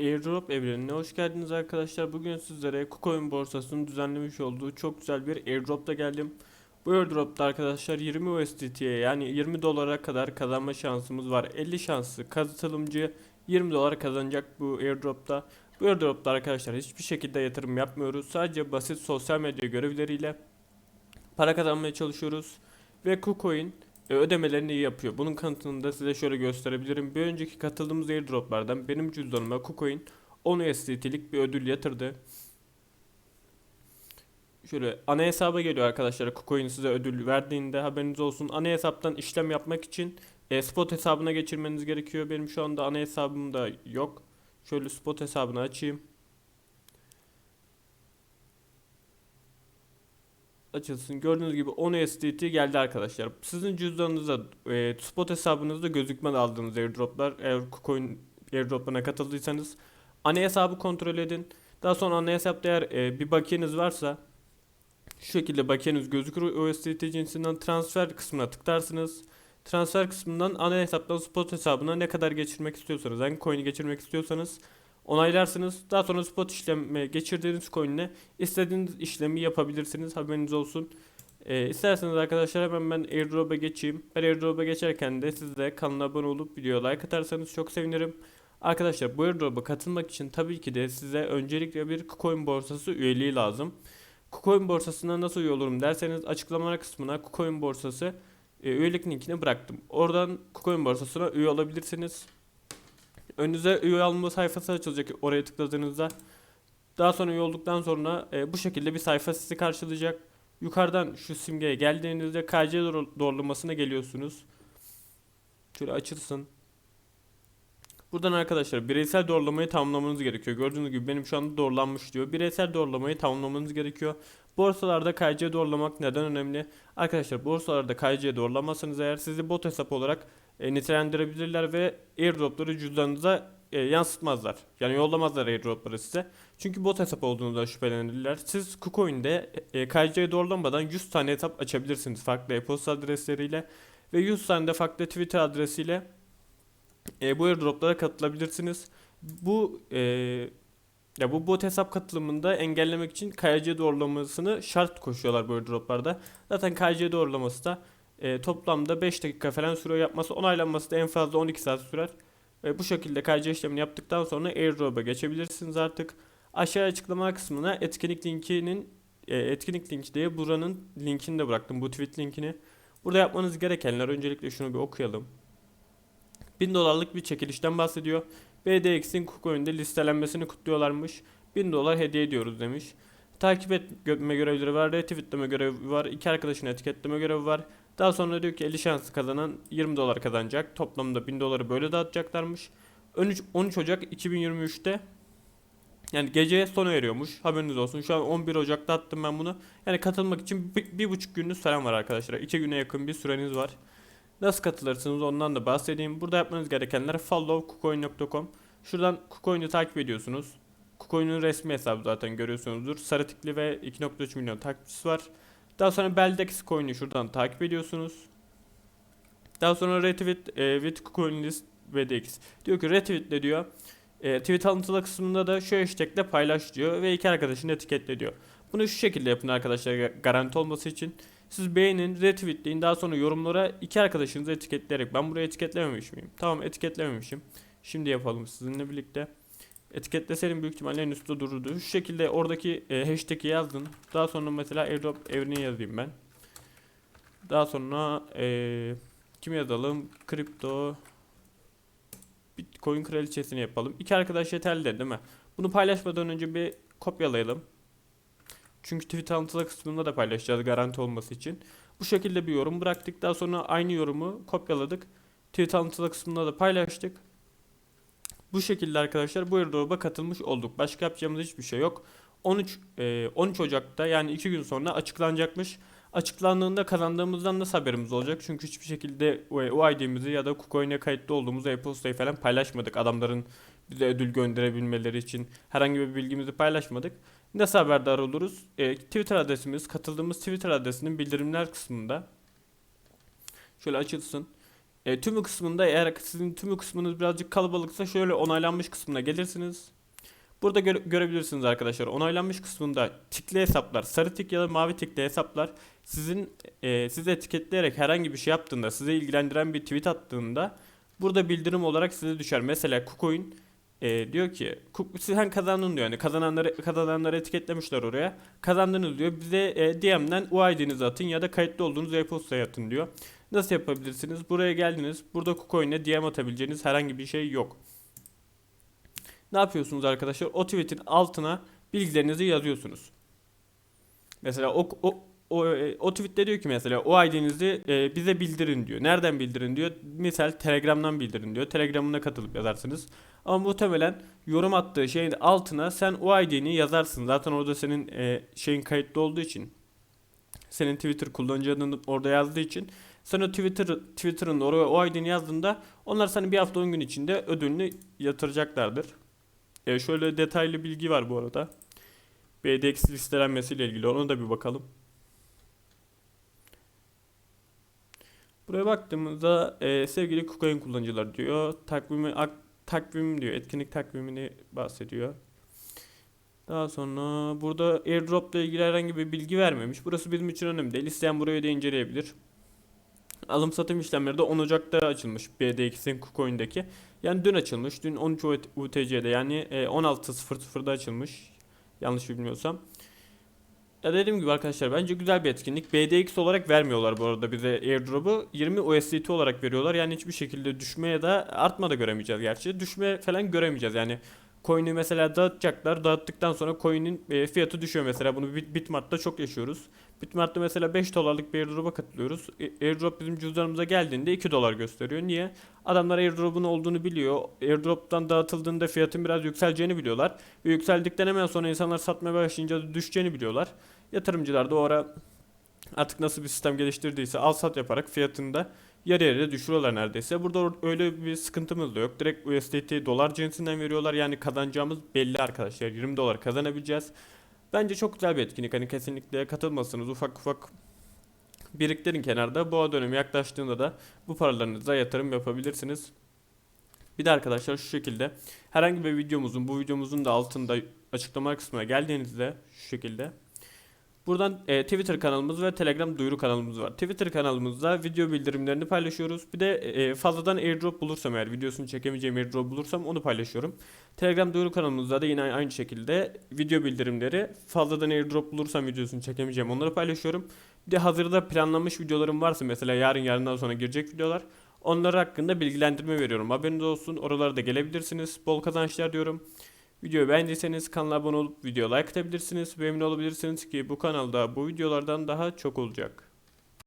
Airdrop evrenine hoş geldiniz arkadaşlar. Bugün sizlere KuCoin borsasının düzenlemiş olduğu çok güzel bir airdropta geldim. Bu airdropta arkadaşlar 20 USDT'ye yani 20 dolara kadar kazanma şansımız var. 50 şanslı katılımcı 20 dolar kazanacak bu airdropta. Bu airdropta arkadaşlar hiçbir şekilde yatırım yapmıyoruz. Sadece basit sosyal medya görevleriyle para kazanmaya çalışıyoruz. Ve KuCoin ödemelerini iyi yapıyor. Bunun kanıtını da size şöyle gösterebilirim. Bir önceki katıldığımız airdroplardan benim cüzdanıma KuCoin 10 USDT'lik bir ödül yatırdı. Şöyle ana hesaba geliyor arkadaşlar KuCoin size ödül verdiğinde haberiniz olsun. Ana hesaptan işlem yapmak için e, spot hesabına geçirmeniz gerekiyor. Benim şu anda ana hesabımda yok. Şöyle spot hesabını açayım. Açılsın. Gördüğünüz gibi 10 USDT geldi arkadaşlar. Sizin cüzdanınızda e, spot hesabınızda gözükmeden aldığınız airdroplar eğer KuCoin airdroplarına katıldıysanız ana hesabı kontrol edin. Daha sonra ana hesapta eğer e, bir bakiyeniz varsa şu şekilde bakiyeniz gözükür USDT cinsinden transfer kısmına tıklarsınız. Transfer kısmından ana hesaptan spot hesabına ne kadar geçirmek istiyorsanız, hangi coin'i geçirmek istiyorsanız onaylarsınız. Daha sonra spot işleme geçirdiğiniz coin'le istediğiniz işlemi yapabilirsiniz. Haberiniz olsun. Ee, isterseniz arkadaşlar hemen ben airdrop'a geçeyim. Ben airdrop'a geçerken de siz de kanala abone olup video like atarsanız çok sevinirim. Arkadaşlar bu airdrop'a katılmak için tabii ki de size öncelikle bir KuCoin borsası üyeliği lazım. KuCoin borsasına nasıl üye olurum derseniz açıklamalar kısmına KuCoin borsası e, üyelik linkini bıraktım. Oradan KuCoin borsasına üye olabilirsiniz. Önünüze üye alma sayfası açılacak oraya tıkladığınızda. Daha sonra üye olduktan sonra e, bu şekilde bir sayfa sizi karşılayacak. Yukarıdan şu simgeye geldiğinizde KC doğru- doğrulamasına geliyorsunuz. Şöyle açılsın. Buradan arkadaşlar bireysel doğrulamayı tamamlamanız gerekiyor. Gördüğünüz gibi benim şu anda doğrulanmış diyor. Bireysel doğrulamayı tamamlamanız gerekiyor. Borsalarda KC doğrulamak neden önemli? Arkadaşlar borsalarda KC doğrulamazsanız eğer sizi bot hesap olarak e, nitelendirebilirler ve airdropları cüzdanınıza e, yansıtmazlar. Yani yollamazlar airdropları size. Çünkü bot hesap olduğunuzdan şüphelenirler. Siz KuCoin'de e, KC'yi doğrulamadan 100 tane hesap açabilirsiniz farklı e-posta adresleriyle ve 100 tane de farklı Twitter adresiyle e, bu airdroplara katılabilirsiniz. Bu e, ya bu bot hesap katılımında engellemek için KYC doğrulamasını şart koşuyorlar bu airdroplarda. Zaten KYC doğrulaması da e, toplamda 5 dakika falan sürüyor yapması. Onaylanması da en fazla 12 saat sürer. Ve bu şekilde KYC işlemini yaptıktan sonra airdrop'a geçebilirsiniz artık. Aşağı açıklama kısmına etkinlik linkinin e, etkinlik linki diye buranın linkini de bıraktım. Bu tweet linkini. Burada yapmanız gerekenler öncelikle şunu bir okuyalım. 1000 dolarlık bir çekilişten bahsediyor. BDX'in KuCoin'de listelenmesini kutluyorlarmış. 1000 dolar hediye ediyoruz demiş. Takip etme görevleri var, retweetleme görevi var, iki arkadaşını etiketleme görevi var. Daha sonra diyor ki 50 şanslı kazanan 20 dolar kazanacak. Toplamda 1000 doları böyle dağıtacaklarmış. 13, 13 Ocak 2023'te yani geceye sona eriyormuş. Haberiniz olsun. Şu an 11 Ocak'ta attım ben bunu. Yani katılmak için bir, bir buçuk gününüz falan var arkadaşlar. 2 güne yakın bir süreniz var. Nasıl katılırsınız ondan da bahsedeyim. Burada yapmanız gerekenler follow kucoin.com. Şuradan KuCoin'i takip ediyorsunuz. KuCoin'in resmi hesabı zaten görüyorsunuzdur. Sarı tikli ve 2.3 milyon takipçisi var. Daha sonra Beldex coin'i şuradan takip ediyorsunuz. Daha sonra retweet e, with KuCoin list BDX. Diyor ki retweetle diyor. E, tweet alıntılı kısmında da şu hashtagle paylaş diyor ve iki arkadaşını etiketle diyor. Bunu şu şekilde yapın arkadaşlar ga- garanti olması için. Siz beğenin, retweetleyin. Daha sonra yorumlara iki arkadaşınızı etiketleyerek. Ben buraya etiketlememiş miyim? Tamam etiketlememişim. Şimdi yapalım sizinle birlikte. Etiketleseydim büyük ihtimalle en üstte dururdu. Şu şekilde oradaki e, hashtag'i yazdın. Daha sonra mesela airdrop evreni yazayım ben. Daha sonra e, kim yazalım? Kripto Bitcoin kraliçesini yapalım. İki arkadaş yeterli de değil mi? Bunu paylaşmadan önce bir kopyalayalım. Çünkü tweet alıntılı kısmında da paylaşacağız garanti olması için. Bu şekilde bir yorum bıraktık. Daha sonra aynı yorumu kopyaladık. Tweet alıntılı kısmında da paylaştık. Bu şekilde arkadaşlar bu airdrop'a katılmış olduk. Başka yapacağımız hiçbir şey yok. 13 e, 13 Ocak'ta yani 2 gün sonra açıklanacakmış. Açıklandığında kazandığımızdan nasıl haberimiz olacak? Çünkü hiçbir şekilde o, o ID'mizi ya da KuCoin'e kayıtlı olduğumuz e-postayı falan paylaşmadık. Adamların bize ödül gönderebilmeleri için herhangi bir bilgimizi paylaşmadık. Nasıl haberdar oluruz? E, Twitter adresimiz, katıldığımız Twitter adresinin bildirimler kısmında. Şöyle açılsın. E, tümü kısmında eğer sizin tümü kısmınız birazcık kalabalıksa şöyle onaylanmış kısmına gelirsiniz. Burada göre- görebilirsiniz arkadaşlar. Onaylanmış kısmında tikli hesaplar, sarı tik ya da mavi tikli hesaplar sizin e, sizi etiketleyerek herhangi bir şey yaptığında, size ilgilendiren bir tweet attığında burada bildirim olarak size düşer. Mesela KuCoin e, diyor ki "Ku- sen kazandın diyor. Yani kazananları kazananları etiketlemişler oraya. Kazandınız diyor. Bize e, DM'den UID'nizi atın ya da kayıtlı olduğunuz e-postaya atın diyor. Nasıl yapabilirsiniz? Buraya geldiniz. Burada KuCoin'e DM atabileceğiniz herhangi bir şey yok. Ne yapıyorsunuz arkadaşlar? O tweet'in altına bilgilerinizi yazıyorsunuz. Mesela o o o, e, o tweette diyor ki mesela o ID'nizi e, bize bildirin diyor. Nereden bildirin diyor. Misal Telegram'dan bildirin diyor. Telegram'ına katılıp yazarsınız. Ama muhtemelen yorum attığı şeyin altına sen o ID'ni yazarsın. Zaten orada senin e, şeyin kayıtlı olduğu için. Senin Twitter kullanıcı adını orada yazdığı için. Sen o Twitter Twitter'ın oraya o ID'ni yazdığında onlar sana bir hafta 10 gün içinde ödülünü yatıracaklardır. E, şöyle detaylı bilgi var bu arada. BDX listelenmesiyle ilgili ona da bir bakalım. Buraya baktığımızda e, sevgili KuCoin kullanıcılar diyor. Takvimi ak- takvim diyor. Etkinlik takvimini bahsediyor. Daha sonra burada airdrop ile ilgili herhangi bir bilgi vermemiş. Burası bizim için önemli değil. İsteyen burayı da inceleyebilir. Alım satım işlemleri de 10 Ocak'ta açılmış BDX'in KuCoin'deki. Yani dün açılmış. Dün 13 UTC'de yani e, 16.00'da açılmış. Yanlış bilmiyorsam. Ya dediğim gibi arkadaşlar bence güzel bir etkinlik. BDX olarak vermiyorlar bu arada bize airdrop'u. 20 USDT olarak veriyorlar. Yani hiçbir şekilde düşme ya da artma da göremeyeceğiz gerçi. Düşme falan göremeyeceğiz yani. Coin'i mesela dağıtacaklar. Dağıttıktan sonra coin'in e, fiyatı düşüyor mesela. Bunu Bit- Bitmart'ta çok yaşıyoruz. Bitmart'ta mesela 5 dolarlık bir airdrop'a katılıyoruz. E, Airdrop bizim cüzdanımıza geldiğinde 2 dolar gösteriyor. Niye? Adamlar airdrop'un olduğunu biliyor. Airdrop'tan dağıtıldığında fiyatın biraz yükseleceğini biliyorlar. Ve yükseldikten hemen sonra insanlar satmaya başlayınca düşeceğini biliyorlar. Yatırımcılar da o ara artık nasıl bir sistem geliştirdiyse al sat yaparak fiyatını da yarı yarıya düşürüyorlar neredeyse. Burada öyle bir sıkıntımız da yok. Direkt USDT dolar cinsinden veriyorlar. Yani kazanacağımız belli arkadaşlar. 20 dolar kazanabileceğiz. Bence çok güzel bir etkinlik. Hani kesinlikle katılmasınız. Ufak ufak biriktirin kenarda. Boğa dönemi yaklaştığında da bu paralarınıza yatırım yapabilirsiniz. Bir de arkadaşlar şu şekilde herhangi bir videomuzun bu videomuzun da altında açıklama kısmına geldiğinizde şu şekilde Buradan e, Twitter kanalımız ve Telegram duyuru kanalımız var. Twitter kanalımızda video bildirimlerini paylaşıyoruz. Bir de e, fazladan airdrop bulursam eğer videosunu çekemeyeceğim airdrop bulursam onu paylaşıyorum. Telegram duyuru kanalımızda da yine aynı şekilde video bildirimleri fazladan airdrop bulursam videosunu çekemeyeceğim onları paylaşıyorum. Bir de hazırda planlanmış videolarım varsa mesela yarın yarından sonra girecek videolar. Onlar hakkında bilgilendirme veriyorum. Haberiniz olsun. Oralara da gelebilirsiniz. Bol kazançlar diyorum. Videoyu beğendiyseniz kanala abone olup video like atabilirsiniz ve emin olabilirsiniz ki bu kanalda bu videolardan daha çok olacak.